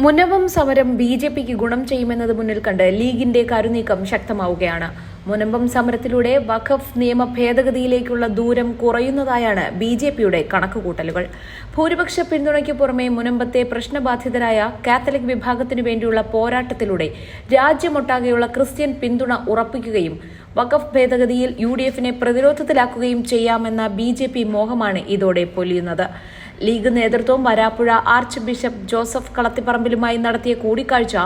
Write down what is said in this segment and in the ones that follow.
മുനവം സമരം B J പിക്ക് ഗുണം ചെയ്യുമെന്നത് മുന്നിൽ കണ്ട് ലീഗിന്റെ കരുനീക്കം ശക്തമാവുകയാണ്. മുനമ്പം സമരത്തിലൂടെ വഖഫ് നിയമ ഭേദഗതിയിലേക്കുള്ള ദൂരം കുറയുന്നതായാണ് ബി ജെ പിയുടെ കണക്കുകൂട്ടലുകൾ. ഭൂരിപക്ഷ പിന്തുണയ്ക്ക് പുറമെ മുനമ്പത്തെ പ്രശ്നബാധിതരായ കാത്തലിക് വിഭാഗത്തിനു വേണ്ടിയുള്ള പോരാട്ടത്തിലൂടെ രാജ്യമൊട്ടാകെയുള്ള ക്രിസ്ത്യൻ പിന്തുണ ഉറപ്പിക്കുകയും വഖഫ് ഭേദഗതിയിൽ യു ഡി എഫിനെ പ്രതിരോധത്തിലാക്കുകയും ചെയ്യാമെന്ന ബി ജെ പി മോഹമാണ് ഇതോടെ പൊലിയുന്നത്. ലീഗ് നേതൃത്വം വരാപ്പുഴ ആർച്ച് ബിഷപ്പ് ജോസഫ് കളത്തിപ്പറമ്പിലുമായി നടത്തിയ കൂടിക്കാഴ്ച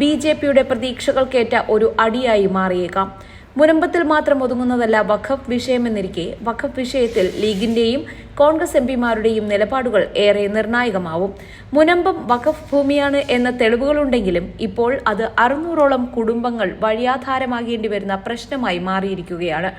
ബി പ്രതീക്ഷകൾക്കേറ്റ ഒരു അടിയായി മാറിയേക്കാം. മുനമ്പത്തിൽ മാത്രം ഒതുങ്ങുന്നതല്ല വഖഫ് വിഷയമെന്നിരിക്കെ വഖഫ് വിഷയത്തിൽ ലീഗിന്റെയും കോൺഗ്രസ് എംപിമാരുടെയും നിലപാടുകൾ ഏറെ നിർണായകമാവും. മുനമ്പം വഖഫ് ഭൂമിയാണ് എന്ന തെളിവുകളുണ്ടെങ്കിലും ഇപ്പോൾ അത് അറുന്നൂറോളം കുടുംബങ്ങൾ വഴിയാധാരമാകേണ്ടി വരുന്ന പ്രശ്നമായി മാറിയിരിക്കുകയാണ്.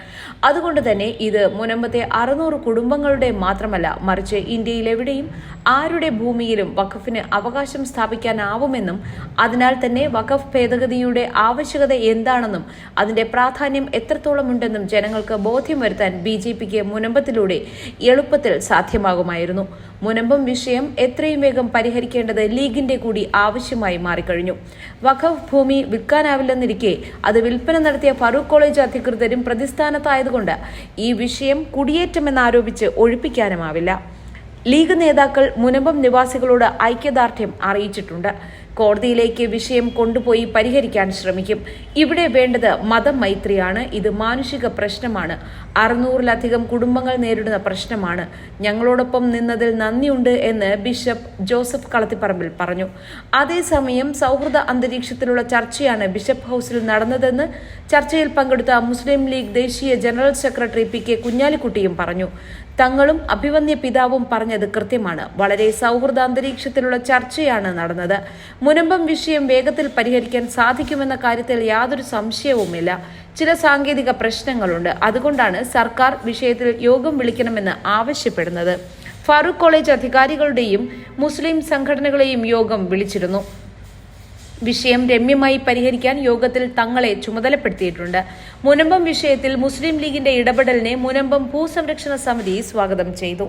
അതുകൊണ്ട് തന്നെ ഇത് മുനമ്പത്തെ അറുന്നൂറ് കുടുംബങ്ങളുടെ മാത്രമല്ല മറിച്ച് ഇന്ത്യയിലെവിടെയും ആരുടെ ഭൂമിയിലും വഖഫിന് അവകാശം സ്ഥാപിക്കാനാവുമെന്നും അതിനാൽ തന്നെ വഖഫ് ഭേദഗതിയുടെ ആവശ്യകത എന്താണെന്നും അതിന്റെ പ്രാധാന്യം എത്രത്തോളമുണ്ടെന്നും ജനങ്ങൾക്ക് ബോധ്യം വരുത്താൻ ബി ജെ പിക്ക് മുനമ്പത്തിലൂടെ എളുപ്പത്തിൽ സാധ്യമാകുമായിരുന്നു. മുനമ്പം വിഷയം എത്രയും വേഗം പരിഹരിക്കേണ്ടത് ലീഗിന്റെ കൂടി ആവശ്യമായി മാറിക്കഴിഞ്ഞു. വഖഫ് ഭൂമി വിൽക്കാനാവില്ലെന്നിരിക്കെ അത് വിൽപ്പന നടത്തിയ ഫറൂഖ് കോളേജ് അധികൃതരും പ്രതിസ്ഥാനത്തായതുകൊണ്ട് ഈ വിഷയം കുടിയേറ്റമെന്നാരോപിച്ച് ഒഴിപ്പിക്കാനുമാവില്ല. ലീഗ് നേതാക്കൾ മുനമ്പം നിവാസികളോട് ഐക്യദാർഢ്യം അറിയിച്ചിട്ടുണ്ട്. കോടതിയിലേക്ക് വിഷയം കൊണ്ടുപോയി പരിഹരിക്കാൻ ശ്രമിക്കും. ഇവിടെ വേണ്ടത് മതം മൈത്രിയാണ്. ഇത് മാനുഷിക പ്രശ്നമാണ്. അറുന്നൂറിലധികം കുടുംബങ്ങൾ നേരിടുന്ന പ്രശ്നമാണ്. ഞങ്ങളോടൊപ്പം നിന്നതിൽ നന്ദിയുണ്ട് എന്ന് ബിഷപ്പ് ജോസഫ് കളത്തിപ്പറമ്പിൽ പറഞ്ഞു. അതേസമയം സൗഹൃദ അന്തരീക്ഷത്തിലുള്ള ചർച്ചയാണ് ബിഷപ്പ് ഹൌസിൽ നടന്നതെന്ന് ചർച്ചയിൽ പങ്കെടുത്ത മുസ്ലിം ലീഗ് ദേശീയ ജനറൽ സെക്രട്ടറി പി കെ കുഞ്ഞാലിക്കുട്ടിയും പറഞ്ഞു. തങ്ങളും അഭിവന്യ പിതാവും പറഞ്ഞത് കൃത്യമാണ്. വളരെ സൗഹൃദ അന്തരീക്ഷത്തിലുള്ള ചർച്ചയാണ് നടന്നത്. മുനമ്പം വിഷയം വേഗത്തിൽ പരിഹരിക്കാൻ സാധിക്കുമെന്ന കാര്യത്തിൽ യാതൊരു സംശയവുമില്ല. ചില സാങ്കേതിക പ്രശ്നങ്ങളുണ്ട്. അതുകൊണ്ടാണ് സർക്കാർ വിഷയത്തിൽ യോഗം വിളിക്കണമെന്ന് ആവശ്യപ്പെടുന്നത്. ഫാറൂഖ് കോളേജ് അധികാരികളുടെയും മുസ്ലിം സംഘടനകളെയും യോഗം വിളിച്ചിരുന്നു. വിഷയം രമ്യമായി പരിഹരിക്കാൻ യോഗത്തിൽ തങ്ങളെ ചുമതലപ്പെടുത്തിയിട്ടുണ്ട്. മുനമ്പം വിഷയത്തിൽ മുസ്ലിം ലീഗിന്റെ ഇടപെടലിനെ മുനമ്പം ഭൂസംരക്ഷണ സമിതി സ്വാഗതം ചെയ്തു.